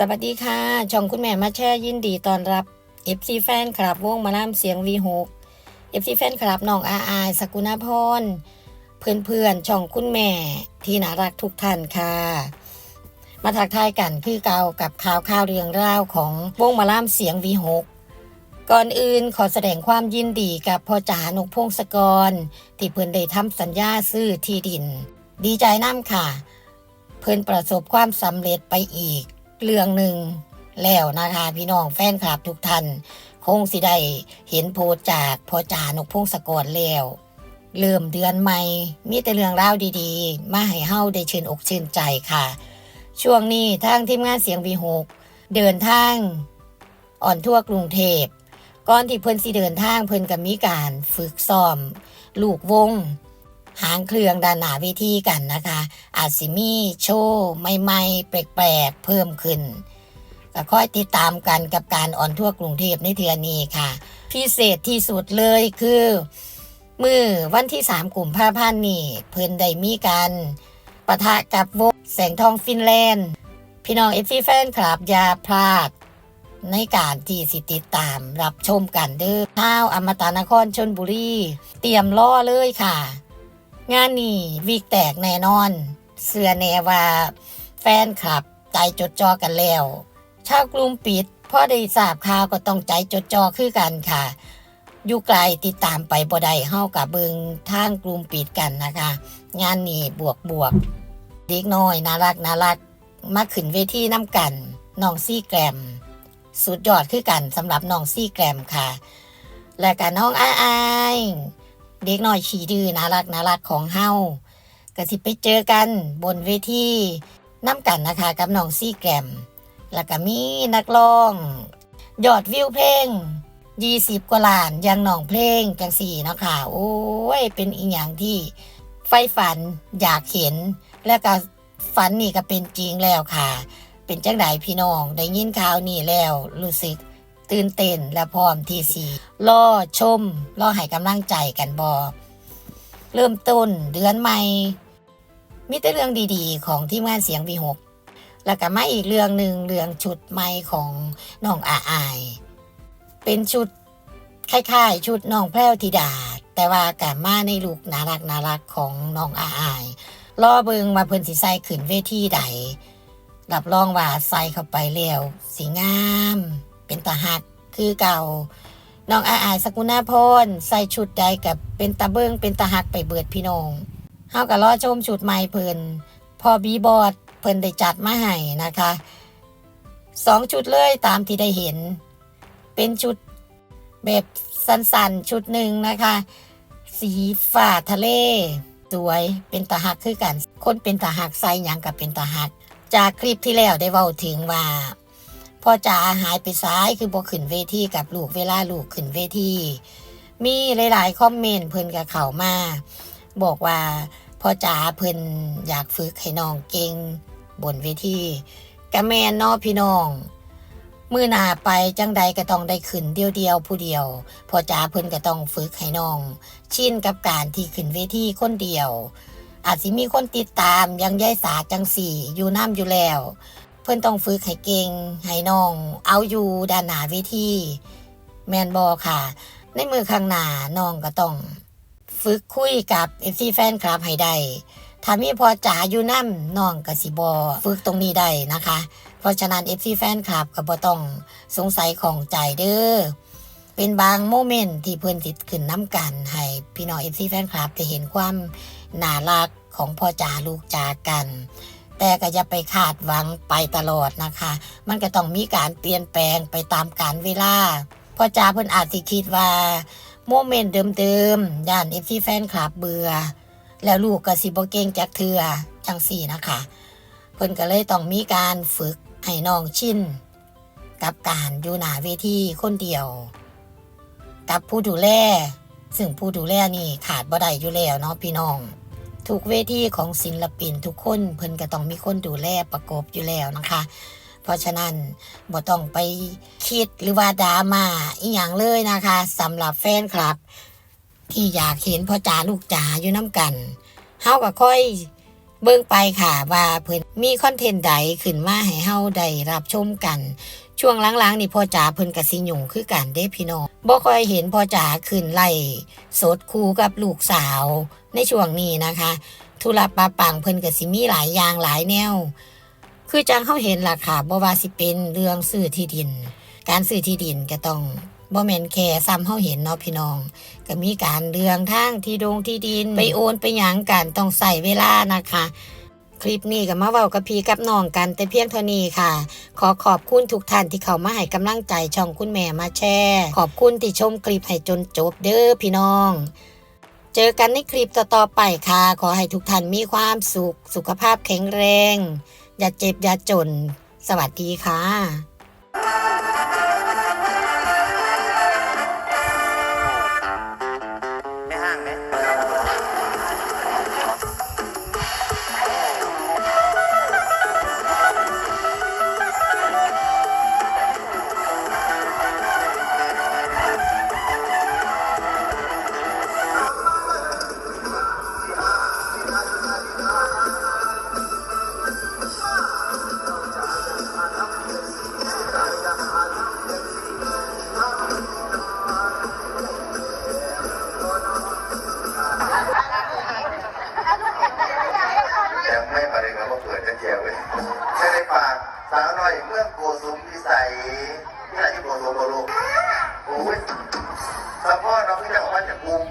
สวัสดีค่ะ ช่องคุณแม่มาแช่ยินดีตอนรับ FC แฟนคลับวงมาล่ำเสียง V6 FC แฟนคลับน้องอาอายสกุณาพรเพื่อนๆช่องคุณแม่ที่น่ารักทุกท่านค่ะ มาทักทายกันคือเก่ากับข่าวข่าวเรื่องราวของวงมาล่ำเสียง V6 ก่อนอื่นขอแสดงความยินดีกับพ่อจ๋านกพงศกร ที่เพิ่นได้ทำสัญญาซื้อที่ดิน ดีใจน้ำค่ะ เพิ่นประสบความสำเร็จไปอีก เรื่องหนึ่งแล้วนะคะพี่น้องแฟนคลับทุกท่าน คงสิได้เห็นโพสจากพอจานกพงศกรแล้วเริ่มเดือนใหม่ มีแต่เรื่องราวดีๆ มาให้เฮาได้ชื่นอกชื่นใจค่ะ ช่วงนี้ทางทีมงานเสียงวีหกเดินทางอ่อนทั่วกรุงเทพก่อนที่เพิ่นสิเดินทางเพิ่นก็มีการฝึกซ้อม ลูกวง หางเครื่องด้านหนาเวทีกันนะคะ อาจสิมีโชว์ใหม่ๆแปลกๆเพิ่มขึ้นก็ค่อยติดตามกันกับการออนทั่วกรุงเทพในเทือนี้ค่ะ พิเศษที่สุดเลยคือมือวันที่สามกลุ่มผ้าพันนี่เพิ่นได้มีการปะทะกับวงแสงทองฟินแลนด์ พี่น้องเอฟซีแฟนคลับยาพลาด ในการที่สิติดตามรับชมกันเด้อท้าวอมตะนครชนบุรี เตรียมล่อเลยค่ะ งานนี้วิกแตกแน่นอน เสือแนว่า แฟนคลับใจจดจอกันแล้ว ชาวกลุ่มปิดพอได้ทราบข่าวก็ต้องใจจดจอคือกันค่ะ อยู่ไกลติดตามไปบ่ได้เฮากับเบิงทางกลุ่มปิดกันนะคะ งานนี้บวกบวกเด็กน้อยน่ารักน่ารักมาขึ้นเวทีน้ำกันน้องซี่แกรม สุดยอดคือกันสำหรับน้องซี่แกรมค่ะ และกับน้องอายอาย เด็กน้อยขี่ดื้อน่ารักน่ารักของเฮาก็สิไปเจอกันบนเวทีน้ำกันนะคะกับน้องซี่แกรม แล้วก็มีนักร้อง ยอดวิวเพลง20กว่าล้านยังน้องเพลงจังสี่เนาะค่ะ โอ้ย เป็นอีกอย่างที่ไฟฝันอยากเห็น แล้วก็ฝันนี่ก็เป็นจริงแล้วค่ะ เป็นจังไดพี่น้อง ได้ยินข่าวนี่แล้วรู้สึก ตื่นเต้นและพร้อมที่สีรอชมรอให้กำลังใจกันบอเริ่มต้นเดือนใหม่ มีแต่เรื่องดีๆ ของที่งานเสียงวีหกแล้วก็มาอีกเรื่องหนึ่งเรื่องชุดใหม่ของน้องอาอาย เป็นชุดคล้ายๆ ชุดน้องแพรวธิดา แต่ว่ากับมาในลูกน่ารักน่ารักของน้องอาอายรอเบิงมาเพิ่นสิใส่ขึ้นเวทีใดรับรองว่าใส่เข้าไปแล้วสีงาม เป็นตาหักคือเก่าน้องอาอายสกุณาพรใส่ชุดใดกับเป็นตาเบิงเป็นตาหักไปเบิดพี่น้องเฮาก็รอชมชุดใหม่เพิ่นพอบีบอดเพิ่นได้จัดมาให้นะคะสองชุดเลยตามที่ได้เห็น เป็นชุดแบบสั้นๆ ชุดหนึ่งนะคะ สีฟ้าทะเล สวยเป็นตาหักคือกัน คนเป็นตาหักใส่ยังกับเป็นตาหัก จากคลิปที่แล้วได้เว้าถึงว่า พ่อจ๋าหายไปซ้ายคือบ่ขึ้นเวทีกับลูกเวลาลูกขึ้นเวทีมีหลายๆคอมเมนต์เพิ่นกับเขามา บอกว่าพ่อจ๋าเพิ่นอยากฝึกให้น้องเก่งบนเวทีกะแมนนอพี่น้องมือหนาไปจังใดก็ต้องได้ขึ้นเดียวเดียวๆผู้เดียวพ่อจ๋าเพิ่นก็ต้องฝึกให้น้อง ชินกับการที่ขึ้นเวทีคนเดียว อาจสิมีคนติดตามยังยายสาจังสี่อยู่น้ำอยู่แล้ว พิ่นต้องฝึกให้เก่งให้น้อง เอาอยู่ด้านหน้าเวทีแมนบอค่ะ ในมือข้างหน้าน้องก็ต้อง ฝึกคุยกับเอฟซีแฟนคลับให้ได้ถ้ามีพอจ๋าอยู่น้ำน้องกสิบอฝึกตรงนี้ได้นะคะ เพราะฉะนั้นเอฟซีแฟนคลับก็บ่ต้องสงสัยของใจเด้อเป็นบางโมเมนต์ที่เพิ่อนติดขึ้นน้ำกันให้พี่น้องเอฟซีแฟนคลับได้เห็นความน่ารักของพ่อจ๋าลูกจ๋ากัน แต่ก็จะไปคาดหวังไปตลอดนะคะ มันก็ต้องมีการเปลี่ยนแปลงไปตามกาลเวลาพ่อจ๋าเพิ่นอาจสิคิดว่าโมเมนต์เดิมๆย่านเอฟซีแฟนคลับเบื่อ แล้วลูกก็สิบ่เก่งจากเทือจังสี่นะคะ เพิ่นก็เลยต้องมีการฝึกให้น้องชินกับการอยู่หน้าเวทีคนเดียว กับผู้ดูแลซึ่งผู้ดูแลนี่ขาดบ่ได้อยู่แล้วเนาะพี่น้อง ทุกเวทีของศิลปินทุกคนเพิ่นก็ต้องมีคนดูแลประกบอยู่แล้วนะคะ เพราะฉะนั้นบ่ต้องไปคิดหรือว่าดราม่าอีหยังเลยนะคะสำหรับแฟนคลับ ที่อยากเห็นพ่อจ๋าลูกจ๋าอยู่น้ำกันเฮาก็ค่อย เบิ่งไปค่ะว่าเพิ่นมีคอนเทนต์ใดขึ้นมาให้เฮาได้รับชมกัน ช่วงหลังๆนี่พ่อจ๋าเพิ่นก็สิยุ่งคือกันเด้พี่น้องบ่ค่อยเห็นพ่อจ๋าขึ้นไล่สดคู่กับลูกสาวในช่วงนี้นะคะธุระปาปังเพิ่นก็สิมีหลายอย่างหลายแนว คือจังเฮาเห็นล่ะค่ะบ่ว่าสิเป็นเรื่องซื้อที่ดิน การซื้อที่ดินก็ต้อง บ่แม่นแค่ซ้ำเฮาเห็นเนาะพี่น้อง ก็มีการเรื่องทางที่ดงที่ดิน ไปโอนไปหยังกันต้องใส่เวลานะคะ คลิปนี้ก็มาเว้ากับพี่กับน้องกันแต่เพียงเท่านี้ค่ะ ขอขอบคุณทุกท่านที่เข้ามาให้กำลังใจช่องคุณแม่มาแชร์ ขอบคุณที่ชมคลิปให้จนจบเด้อพี่น้องเจอกันในคลิปต่อๆไปค่ะ ขอให้ทุกท่านมีความสุข สุขภาพแข็งแรง อย่าเจ็บอย่าจน สวัสดีค่ะ สาวน้อยเมืองโกสุมพิสัยที่ไหนที่โกสุมโกลูกโอ้ยสะพ่อน้องที่จะออกมาจากกรุง